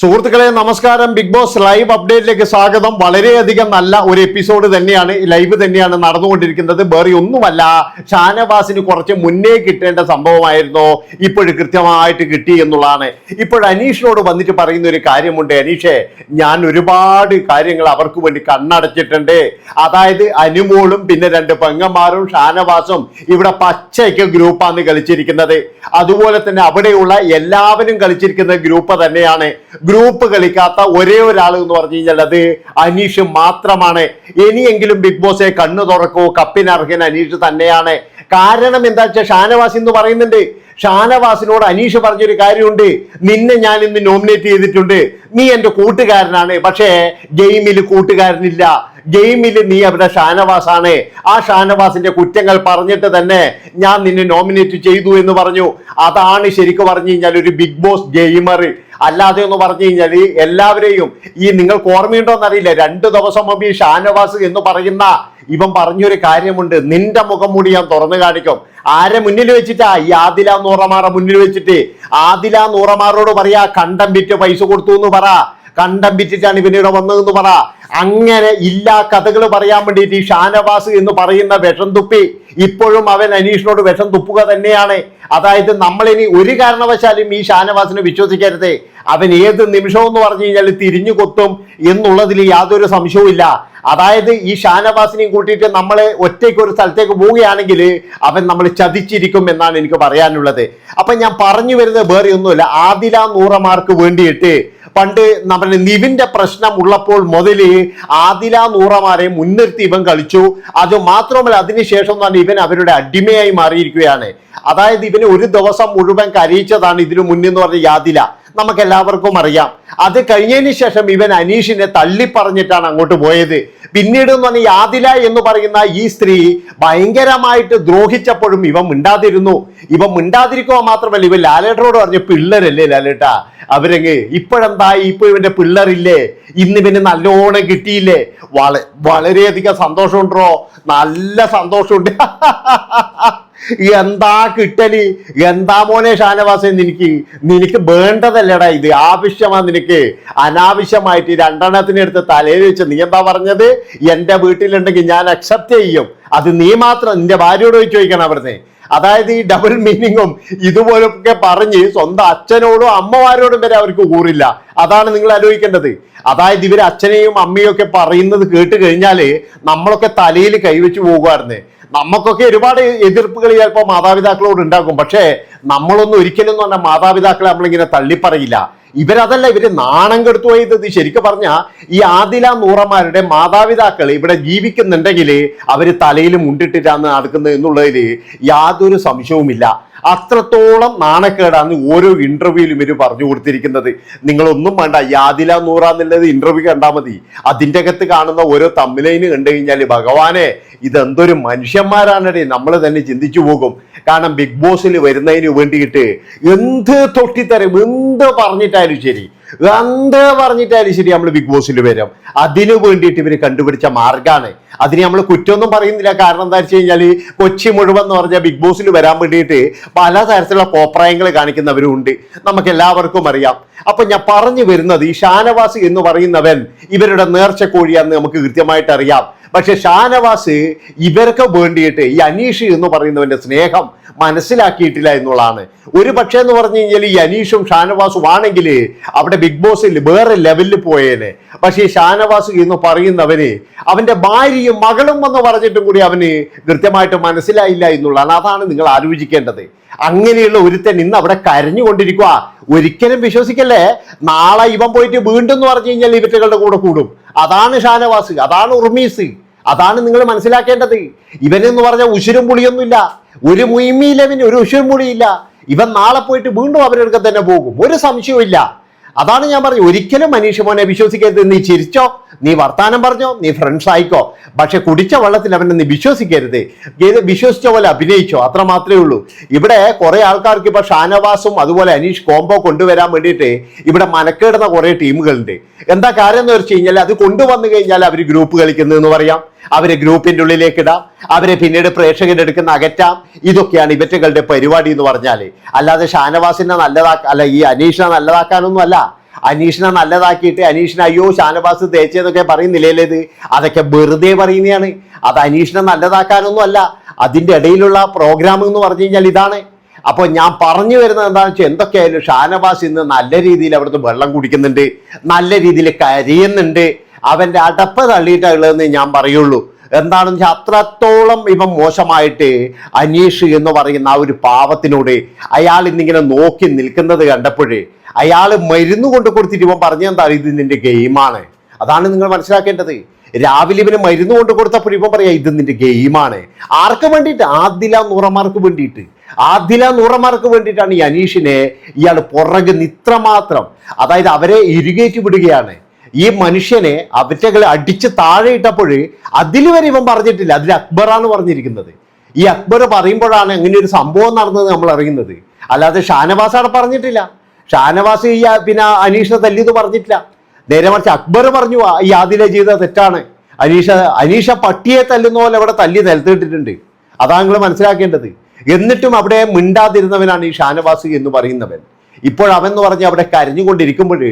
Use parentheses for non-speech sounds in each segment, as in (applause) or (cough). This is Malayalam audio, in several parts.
സുഹൃത്തുക്കളെ നമസ്കാരം. ബിഗ് ബോസ് ലൈവ് അപ്ഡേറ്റിലേക്ക് സ്വാഗതം. വളരെയധികം നല്ല ഒരു എപ്പിസോഡ് തന്നെയാണ്. ലൈവ് തന്നെയാണ് നടന്നുകൊണ്ടിരിക്കുന്നത്. വേറെ ഒന്നുമല്ല ഷാനവാസിന് കുറച്ച് മുന്നേ കിട്ടേണ്ട സംഭവമായിരുന്നു. ഇപ്പോഴും കൃത്യമായിട്ട് കിട്ടി എന്നുള്ളതാണ്. ഇപ്പോൾ അനീഷിനോട് വന്നിട്ട് പറയുന്ന ഒരു കാര്യമുണ്ട്. അനീഷേ ഞാൻ ഒരുപാട് കാര്യങ്ങൾ അവർക്ക് വേണ്ടി കണ്ണടച്ചിട്ടുണ്ട്. അതായത് അനുമോളും പിന്നെ രണ്ട് പെങ്ങന്മാരും ഷാനവാസും ഇവിടെ പച്ചയ്ക്ക് ഗ്രൂപ്പാണ് കളിച്ചിരിക്കുന്നത്. അതുപോലെ തന്നെ അവിടെയുള്ള എല്ലാവരും കളിച്ചിരിക്കുന്ന ഗ്രൂപ്പ് തന്നെയാണ്. ഗ്രൂപ്പ് കളിക്കാത്ത ഒരേ ഒരാൾ എന്ന് പറഞ്ഞു കഴിഞ്ഞാൽ അത് അനീഷ് മാത്രമാണ്. ഇനിയെങ്കിലും ബിഗ് ബോസെ കണ്ണു തുറക്കൂ കപ്പിനർഹൻ അനീഷ് തന്നെയാണ്. കാരണം എന്താ വെച്ചാൽ ഷാനവാസ് എന്ന് പറയുന്നുണ്ട് ഷാനവാസിനോട് അനീഷ് പറഞ്ഞൊരു കാര്യമുണ്ട്. നിന്നെ ഞാൻ ഇന്ന് നോമിനേറ്റ് ചെയ്തിട്ടുണ്ട്. നീ എന്റെ കൂട്ടുകാരനാണ്. പക്ഷേ ഗെയിമിൽ കൂട്ടുകാരനില്ല. ഗെയിമിൽ നീ അവിടെ ഷാനവാസാണ്. ആ ഷാനവാസിന്റെ കുറ്റങ്ങൾ പറഞ്ഞിട്ട് തന്നെ ഞാൻ നിന്നെ നോമിനേറ്റ് ചെയ്തു എന്ന് പറഞ്ഞു. അതാണ് ശരിക്കും പറഞ്ഞു കഴിഞ്ഞാൽ ഒരു ബിഗ് ബോസ് ഗെയിമർ അല്ലാതെ എന്ന് പറഞ്ഞു കഴിഞ്ഞാൽ എല്ലാവരെയും ഈ നിങ്ങൾക്ക് ഓർമ്മയുണ്ടോ എന്നറിയില്ല. രണ്ട് ദിവസം മുമ്പ് ഈ ഷാനവാസ് എന്ന് പറയുന്ന ഇവൻ പറഞ്ഞൊരു കാര്യമുണ്ട്. നിന്റെ മുഖം മൂടി ഞാൻ തുറന്നു കാണിക്കും. ആരെ മുന്നിൽ വെച്ചിട്ടാ? ഈ ആദില നൂറമാറ മുന്നിൽ വെച്ചിട്ട്. ആദില നൂറമാറോട് പറയാ കണ്ടം വിറ്റ് പൈസ കൊടുത്തു എന്ന് പറ. കണ്ടം വിറ്റിട്ടാണ് ഇവനിവിടെ വന്നതെന്ന് പറ. അങ്ങനെ ഇല്ലാ കഥകൾ പറയാൻ വേണ്ടിയിട്ട് ഈ ഷാനവാസ് എന്ന് പറയുന്ന വിഷം തുപ്പി ഇപ്പോഴും അവൻ അനീഷിനോട് വിഷം തുപ്പുക തന്നെയാണ്. അതായത് നമ്മളിനി ഒരു കാരണവശാലും ഈ ഷാനവാസിനെ വിശ്വസിക്കരുത്. അവൻ ഏത് നിമിഷം എന്ന് പറഞ്ഞു കഴിഞ്ഞാൽ തിരിഞ്ഞു കൊത്തും എന്നുള്ളതിൽ യാതൊരു സംശയവുമില്ല അതായത് ഈ ഷാനവാസിനെയും കൂട്ടിയിട്ട് നമ്മൾ ഒറ്റയ്ക്ക് ഒരു സ്ഥലത്തേക്ക് പോവുകയാണെങ്കിൽ അവൻ നമ്മൾ ചതിച്ചിരിക്കും എന്നാണ് എനിക്ക് പറയാനുള്ളത്. അപ്പൊ ഞാൻ പറഞ്ഞു വരുന്നത് വേറെ ഒന്നുമില്ല ആദില നൂറമാർക്ക് വേണ്ടിയിട്ട് പണ്ട് നമ്മുടെ നിവിന്റെ പ്രശ്നം ഉള്ളപ്പോൾ മുതൽ ആദില നൂറമാരെ മുൻനിർത്തി ഇവൻ കളിച്ചു. അത് മാത്രമല്ല അതിനുശേഷം തന്നെ ഇവൻ അവരുടെ അടിമയായി മാറിയിരിക്കുകയാണ്. അതായത് ഇവന് ഒരു ദിവസം മുഴുവൻ കരയിച്ചതാണ് ഇതിനു മുന്നെന്ന് പറഞ്ഞ യാതില നമുക്ക് എല്ലാവർക്കും അറിയാം. അത് കഴിഞ്ഞതിന് ശേഷം ഇവൻ അനീഷിനെ തള്ളിപ്പറഞ്ഞിട്ടാണ് അങ്ങോട്ട് പോയത്. പിന്നീട് എന്ന് പറഞ്ഞാൽ യാതില എന്ന് പറയുന്ന ഈ സ്ത്രീ ഭയങ്കരമായിട്ട് ദ്രോഹിച്ചപ്പോഴും ഇവൻ മിണ്ടാതിരുന്നു. ഇവ മിണ്ടാതിരിക്കുക മാത്രമല്ല ഇവ ലാലേട്ടനോട് പറഞ്ഞു പിള്ളേരല്ലേ ലാലേട്ട? അവരങ്ങ് ഇപ്പോഴെന്തായി ഇപ്പൊ ഇവന്റെ പിള്ളേരില്ലേ? ഇന്ന് ഇവന് നല്ലോണം കിട്ടിയില്ലേ? വള വളരെയധികം സന്തോഷമുണ്ടോ? നല്ല സന്തോഷമുണ്ട്. (laughs) എന്താ കിട്ടൽ? എന്താ മോനെ ഷാനവാസൻ നിനക്ക് നിനക്ക് വേണ്ടതല്ലടാ ഇത്. ആവശ്യമാ നിനക്ക്. അനാവശ്യമായിട്ട് രണ്ടെണ്ണത്തിനെടുത്ത് തലയിൽ വെച്ച് നീ എന്താ പറഞ്ഞത്? എന്റെ വീട്ടിലുണ്ടെങ്കിൽ ഞാൻ അക്സെപ്റ്റ് ചെയ്യും. അത് നീ മാത്രം നിന്റെ ഭാര്യയോട് ചോദിക്കണം അവിടുന്ന്. അതായത് ഈ ഡബിൾ മീനിങ്ങും ഇതുപോലൊക്കെ പറഞ്ഞ് സ്വന്തം അച്ഛനോടും അമ്മമാരോടും വരെ അവർക്ക് കൂറില്ല. അതാണ് നിങ്ങൾ ആലോചിക്കേണ്ടത്. അതായത് ഇവർ അച്ഛനെയും അമ്മയും ഒക്കെ പറയുന്നത് കേട്ട് കഴിഞ്ഞാൽ നമ്മളൊക്കെ തലയിൽ കൈവച്ച് പോകുമായിരുന്നു നമുക്കൊക്കെ ഒരുപാട് എതിർപ്പുകൾ ചിലപ്പോൾ മാതാപിതാക്കളോട് ഉണ്ടാക്കും പക്ഷേ നമ്മളൊന്നും ഒരിക്കലും എന്ന് പറഞ്ഞാൽ മാതാപിതാക്കളെ നമ്മളിങ്ങനെ തള്ളിപ്പറയില്ല. ഇവരതല്ല ഇവർ നാണം കെടുത്തു പോയത്. ശരിക്കും പറഞ്ഞാൽ ഈ ആദില നൂറമാരുടെ മാതാപിതാക്കൾ ഇവിടെ ജീവിക്കുന്നുണ്ടെങ്കിൽ അവർ തലയിൽ മുണ്ടിട്ടിട്ടാണ് നടക്കുന്നത് എന്നുള്ളതിൽ യാതൊരു സംശയവുമില്ല. അത്രത്തോളം നാണക്കേടാണ് ഓരോ ഇന്റർവ്യൂവിലും ഇവർ പറഞ്ഞു കൊടുത്തിരിക്കുന്നത്. നിങ്ങളൊന്നും വേണ്ട യാതില നൂറ എന്നുള്ളത് ഇന്റർവ്യൂ കണ്ടാൽ മതി. അതിന്റെ അകത്ത് കാണുന്ന ഓരോ തമ്മിലൈന് കണ്ടു കഴിഞ്ഞാൽ ഭഗവാനെ ഇതെന്തൊരു മനുഷ്യന്മാരാണേ നമ്മൾ തന്നെ ചിന്തിച്ചു പോകും. കാരണം ബിഗ് ബോസിൽ വരുന്നതിന് വേണ്ടിയിട്ട് എന്ത് തൊട്ടിത്തരം എന്ത് പറഞ്ഞിട്ടായാലും ശരി. എന്ത് പറഞ്ഞിട്ടായാലും ശരി നമ്മൾ ബിഗ് ബോസിൽ വരും. അതിനു വേണ്ടിയിട്ട് ഇവർ കണ്ടുപിടിച്ച മാർഗമാണ് അതിന് നമ്മൾ കുറ്റമൊന്നും പറയുന്നില്ല. കാരണം എന്താ വെച്ച് കഴിഞ്ഞാൽ കൊച്ചി മുഴുവൻ എന്ന് പറഞ്ഞാൽ ബിഗ് ബോസിൽ വരാൻ വേണ്ടിയിട്ട് പല തരത്തിലുള്ള കോപ്രായങ്ങൾ കാണിക്കുന്നവരും ഉണ്ട് നമുക്ക് എല്ലാവർക്കും അറിയാം. അപ്പൊ ഞാൻ പറഞ്ഞു വരുന്നത് ഈ ഷാനവാസ് എന്ന് പറയുന്നവൻ ഇവരുടെ നേർച്ച കോഴിയാന്ന് നമുക്ക് കൃത്യമായിട്ട് അറിയാം. പക്ഷെ ഷാനവാസ് ഇവർക്ക് വേണ്ടിയിട്ട് ഈ അനീഷ് എന്ന് പറയുന്നവന്റെ സ്നേഹം മനസ്സിലാക്കിയിട്ടില്ല എന്നുള്ളതാണ്. ഒരു പക്ഷേ എന്ന് പറഞ്ഞു കഴിഞ്ഞാൽ ഈ അനീഷും ഷാനവാസും ആണെങ്കിൽ അവിടെ ബിഗ് ബോസിൽ വേറെ ലെവലിൽ പോയേനെ. പക്ഷേ ഈ ഷാനവാസ് എന്ന് പറയുന്നവന് അവന്റെ ഭാര്യയും മകളും എന്ന് പറഞ്ഞിട്ടും കൂടി അവന് കൃത്യമായിട്ട് മനസ്സിലായില്ല എന്നുള്ളതാണ്. അതാണ് നിങ്ങൾ ആലോചിക്കേണ്ടത്. അങ്ങനെയുള്ള ഒരുത്തൻ ഇന്ന് അവിടെ കരഞ്ഞുകൊണ്ടിരിക്കുക ഒരിക്കലും വിശ്വസിക്കല്ലേ? നാളെ ഇവൻ പോയിട്ട് വീണ്ടും എന്ന് പറഞ്ഞു കഴിഞ്ഞാൽ ഇവറ്റകളുടെ കൂടെ കൂടും. അതാണ് ഷാനവാസ് അതാണ് ഉർമീസ് അതാണ് നിങ്ങൾ മനസ്സിലാക്കേണ്ടത്. ഇവനെന്ന് പറഞ്ഞാൽ ഉശിരും പുളിയൊന്നുമില്ല. ഒരു മുയിമിയിലവന് ഒരു ഉശിരും പുളിയില്ല. ഇവൻ നാളെ പോയിട്ട് വീണ്ടും അവരുടെ തന്നെ പോകും. ഒരു സംശയവും ഇല്ല അതാണ് ഞാൻ പറഞ്ഞു ഒരിക്കലും മനീഷ് മോനെ വിശ്വസിക്കരുത് നീ ചിരിച്ചോ? നീ വർത്താനം പറഞ്ഞോ നീ ഫ്രണ്ട്സ് ആയിക്കോ. പക്ഷെ കുടിച്ച വെള്ളത്തിൽ അവനെ നീ വിശ്വസിക്കരുത്. ഏത് വിശ്വസിച്ച പോലെ അഭിനയിച്ചോ അത്ര മാത്രമേ ഉള്ളൂ. ഇവിടെ കുറെ ആൾക്കാർക്ക് ഇപ്പൊ ഷാനവാസും അതുപോലെ അനീഷ് കോംബോ കൊണ്ടുവരാൻ വേണ്ടിയിട്ട് ഇവിടെ മനക്കേടുന്ന കുറെ ടീമുകളുണ്ട്. എന്താ കാര്യം എന്ന് വെച്ച് കഴിഞ്ഞാൽ അത് കൊണ്ടുവന്നു കഴിഞ്ഞാൽ അവർ ഗ്രൂപ്പ് കളിക്കുന്നു എന്ന് പറയാം. അവരെ ഗ്രൂപ്പിന്റെ ഉള്ളിലേക്ക് ഇടാം. അവരെ പിന്നീട് പ്രേക്ഷകരുടെ അടുക്കുന്ന അകറ്റാം. ഇതൊക്കെയാണ് ഇവറ്റകളുടെ പരിപാടി എന്ന് പറഞ്ഞാൽ അല്ലാതെ ഷാനവാസിനെ നല്ലതാക്ക അല്ല ഈ അനീഷിനെ നല്ലതാക്കാനൊന്നും അല്ല അനീഷിനെ നല്ലതാക്കിയിട്ട് അനീഷിനെ അയ്യോ ഷാനവാസ് തേച്ചതൊക്കെ പറയുന്നില്ലേ ഇത്? അതൊക്കെ വെറുതെ പറയുന്നതാണ്. അത് അനീഷിനെ നല്ലതാക്കാനൊന്നും അല്ല. അതിന്റെ ഇടയിലുള്ള പ്രോഗ്രാം എന്ന് പറഞ്ഞു കഴിഞ്ഞാൽ ഇതാണ്. അപ്പോൾ ഞാൻ പറഞ്ഞു വരുന്നത് എന്താണെന്ന് വെച്ചാൽ എന്തൊക്കെയായാലും ഷാനവാസ് ഇന്ന് നല്ല രീതിയിൽ അവിടുന്ന് വെള്ളം കുടിക്കുന്നുണ്ട് നല്ല രീതിയിൽ കരയുന്നുണ്ട്. അവന്റെ അടപ്പ് തള്ളിയിട്ടുള്ളതെന്ന് ഞാൻ പറയുള്ളൂ. എന്താണെന്ന് വെച്ചാൽ അത്രത്തോളം ഇവൻ മോശമായിട്ട് അനീഷ് എന്ന് പറയുന്ന ആ ഒരു പാവത്തിനോട് അയാൾ ഇന്നിങ്ങനെ നോക്കി നിൽക്കുന്നത് കണ്ടപ്പോഴേ അയാൾ മരുന്ന് കൊണ്ട് കൊടുത്തിട്ട് ഇവൻ പറഞ്ഞെന്താ ഇത് നിന്റെ ഗെയിമാണ് അതാണ് നിങ്ങൾ മനസ്സിലാക്കേണ്ടത്. രാവിലെ ഇവന് മരുന്ന് കൊണ്ട് കൊടുത്തപ്പോൾ ഇവൻ പറയാം ഇത് നിന്റെ ഗെയിമാണ് ആർക്ക് വേണ്ടിയിട്ട്? ആദില നൂറമാർക്ക് വേണ്ടിയിട്ട്. ആദില നൂറമാർക്ക് വേണ്ടിയിട്ടാണ് ഈ അനീഷിനെ ഇയാൾ പുറകെ നിത്രമാത്രം അതായത് അവരെ ഇരികേറ്റി വിടുകയാണ്. ഈ മനുഷ്യനെ അവറ്റകളെ അടിച്ച് താഴെ ഇട്ടപ്പോൾ അതിൽ വരെ ഇവൻ പറഞ്ഞിട്ടില്ല. അതിൽ അക്ബറാണ് പറഞ്ഞിരിക്കുന്നത്. ഈ അക്ബർ പറയുമ്പോഴാണ് അങ്ങനെ ഒരു സംഭവം നടന്നത് നമ്മൾ അറിയുന്നത്. അല്ലാതെ ഷാനവാസ് അവിടെ പറഞ്ഞിട്ടില്ല. ഷാനവാസ് ഈ പിന്നെ അനീഷിനെ തല്ലിയത് പറഞ്ഞിട്ടില്ല. നേരെ മറിച്ച് അക്ബർ പറഞ്ഞു "ആ, ഈ ആദിലെ ചെയ്ത തെറ്റാണ്. അനീഷ അനീഷ പട്ടിയെ തല്ലുന്ന പോലെ അവിടെ തല്ലി നിലത്തിട്ടിട്ടുണ്ട്. അതാണ് നിങ്ങൾ മനസ്സിലാക്കേണ്ടത്. എന്നിട്ടും അവിടെ മിണ്ടാതിരുന്നവനാണ് ഈ ഷാനവാസ് എന്ന് പറയുന്നവൻ. എന്ന് പറഞ്ഞ് അവിടെ കരഞ്ഞുകൊണ്ടിരിക്കുമ്പോൾ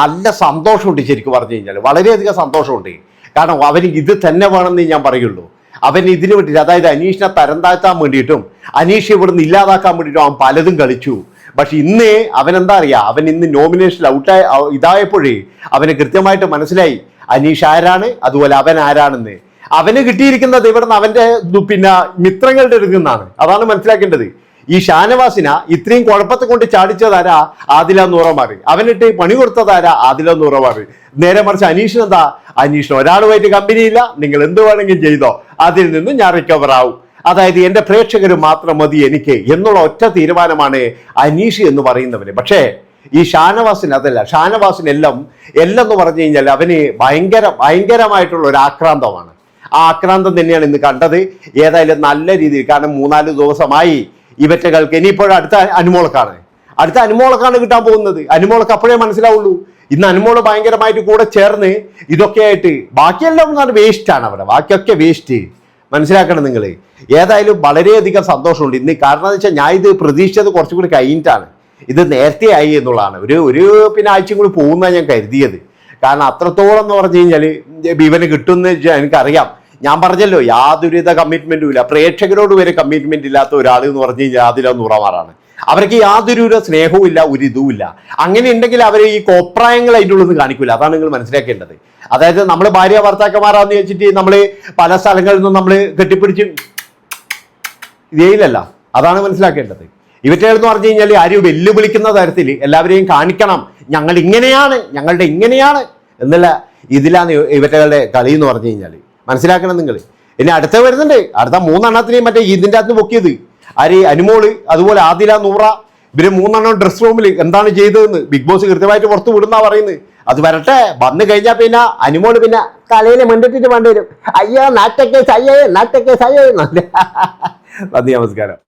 നല്ല സന്തോഷമുണ്ട് ശരിക്കും പറഞ്ഞു കഴിഞ്ഞാൽ വളരെയധികം സന്തോഷമുണ്ട്. കാരണം അവന് ഇത് തന്നെ വേണമെന്ന് ഞാൻ പറയുള്ളൂ. അവൻ ഇതിന് വേണ്ടിയിട്ട് അതായത് അനീഷിനെ തരം താഴ്ത്താൻ വേണ്ടിയിട്ടും അനീഷ് ഇവിടുന്ന് ഇല്ലാതാക്കാൻ വേണ്ടിയിട്ടും അവൻ പലതും കളിച്ചു. പക്ഷെ ഇന്ന് അവൻ എന്താ അറിയാ? അവൻ ഇന്ന് നോമിനേഷൻ ഔട്ടായ ഇതായപ്പോഴേ അവന് കൃത്യമായിട്ട് മനസ്സിലായി. അനീഷ് ആരാണ്? അതുപോലെ അവൻ ആരാണെന്ന്. അവന് കിട്ടിയിരിക്കുന്നത് ഇവിടുന്ന് അവന്റെ പിന്നെ മിത്രങ്ങളുടെ എടുക്കുന്നതാണ് അതാണ് മനസ്സിലാക്കേണ്ടത്. ഈ ഷാനവാസിന ഇത്രയും കുഴപ്പത്തെ കൊണ്ട് ചാടിച്ചതാരാ ആദില നൂറമാറ് അവനിട്ട് പണി കൊടുത്തതാരാ ആദില നൂറമാറ് നേരെ മറിച്ച് അനീഷിന് എന്താ? അനീഷിന് ഒരാളുമായിട്ട് കമ്പനിയില്ല നിങ്ങൾ എന്ത് വേണമെങ്കിലും ചെയ്തോ. അതിൽ നിന്ന് ഞാൻ റിക്കവർ ആവും. അതായത് എന്റെ പ്രേക്ഷകർ മാത്രം മതി എനിക്ക് എന്നുള്ള ഒറ്റ തീരുമാനമാണ് അനീഷ് എന്ന് പറയുന്നവന്. പക്ഷേ ഈ ഷാനവാസിന് അതല്ല. ഷാനവാസിന് എല്ലാം എല്ലാം എന്ന് പറഞ്ഞു കഴിഞ്ഞാൽ അവന് ഭയങ്കര ഭയങ്കരമായിട്ടുള്ള ഒരു ആക്രാന്തമാണ്. ആ ആക്രാന്തം തന്നെയാണ് ഇന്ന് കണ്ടത്. ഏതായാലും നല്ല രീതിയിൽ കാരണം മൂന്നാൽ ദിവസമായി ഇവറ്റകൾക്ക്. ഇനിയിപ്പോഴും അടുത്ത അനുമോളക്കാണ് അടുത്ത അനുമോളക്കാണ് കിട്ടാൻ പോകുന്നത്. അനുമോളക്ക് അപ്പോഴേ മനസ്സിലാവുള്ളൂ. ഇന്ന് അനുമോൾ ഭയങ്കരമായിട്ട് കൂടെ ചേർന്ന് ഇതൊക്കെയായിട്ട് ബാക്കിയെല്ലാം വേസ്റ്റ് ആണ് അവിടെ. ബാക്കിയൊക്കെ വേസ്റ്റ്. മനസ്സിലാക്കണം നിങ്ങൾ ഏതായാലും വളരെയധികം സന്തോഷമുണ്ട്. ഇന്ന് കാരണം എന്ന് വെച്ചാൽ ഞാൻ ഇത് പ്രതീക്ഷിച്ചത് കുറച്ചും കൂടി കഴിഞ്ഞിട്ടാണ്. ഇത് നേരത്തെ ആയി എന്നുള്ളതാണ്. ഒരു ഒരു പിന്നെ ആഴ്ചയും കൂടി പോകുന്ന ഞാൻ കരുതിയത്. കാരണം അത്രത്തോളം എന്ന് പറഞ്ഞു കഴിഞ്ഞാൽ ഇവന് കിട്ടുമെന്ന് എനിക്കറിയാം ഞാൻ പറഞ്ഞല്ലോ യാതൊരുവിധ കമ്മിറ്റ്മെന്റും ഇല്ല. പ്രേക്ഷകരോട് വരെ കമ്മിറ്റ്മെന്റ് ഇല്ലാത്ത ഒരാൾ എന്ന് പറഞ്ഞു കഴിഞ്ഞാൽ അതിലൊന്ന് ഉറമാറാണ് അവർക്ക് യാതൊരു സ്നേഹവും ഇല്ല ഒരു ഇതും ഇല്ല. അങ്ങനെ ഉണ്ടെങ്കിൽ അവർ ഈ നിന്ന് കാണിക്കില്ല അതാണ് നിങ്ങൾ മനസ്സിലാക്കേണ്ടത്. അതായത് നമ്മൾ ഭാര്യ ഭർത്താക്കന്മാരാന്ന് വെച്ചിട്ട് നമ്മൾ പല സ്ഥലങ്ങളിൽ നിന്നും നമ്മൾ കെട്ടിപ്പിടിച്ച് ഇതേയിലല്ല. അതാണ് മനസ്സിലാക്കേണ്ടത്. ഇവറ്റേന്ന് പറഞ്ഞു കഴിഞ്ഞാൽ ആരും വെല്ലുവിളിക്കുന്ന തരത്തിൽ എല്ലാവരെയും കാണിക്കണം. ഞങ്ങൾ ഇങ്ങനെയാണ് ഞങ്ങളുടെ ഇങ്ങനെയാണ് എന്നുള്ള ഇതിലാണ് ഇവറ്റകളുടെ കളി എന്ന് പറഞ്ഞു കഴിഞ്ഞാൽ മനസ്സിലാക്കണം നിങ്ങൾ. ഇനി അടുത്ത വരുന്നുണ്ട്. അടുത്ത മൂന്നെണ്ണത്തിനെയും മറ്റേ ഇതിന്റെ അകത്ത് പൊക്കിയത്. ആര്? അനുമോൾ അതുപോലെ ആദില നൂറ. ഇവർ മൂന്നെണ്ണം ഡ്രസ് റൂമിൽ എന്താണ് ചെയ്തതെന്ന് ബിഗ് ബോസ് കൃത്യമായിട്ട് പുറത്ത് വിടുന്ന പറയുന്നത്. അത് വരട്ടെ. വന്നു കഴിഞ്ഞാൽ പിന്നെ അനുമോൾ പിന്നെ തലയിൽ മണ്ടിട്ടിട്ട് വേണ്ടി വരും. അയ്യോ നാട്ടക്കേസ് അയ്യേ നാട്ടക്കേസ് അയ്യേ നന്ദി നമസ്കാരം.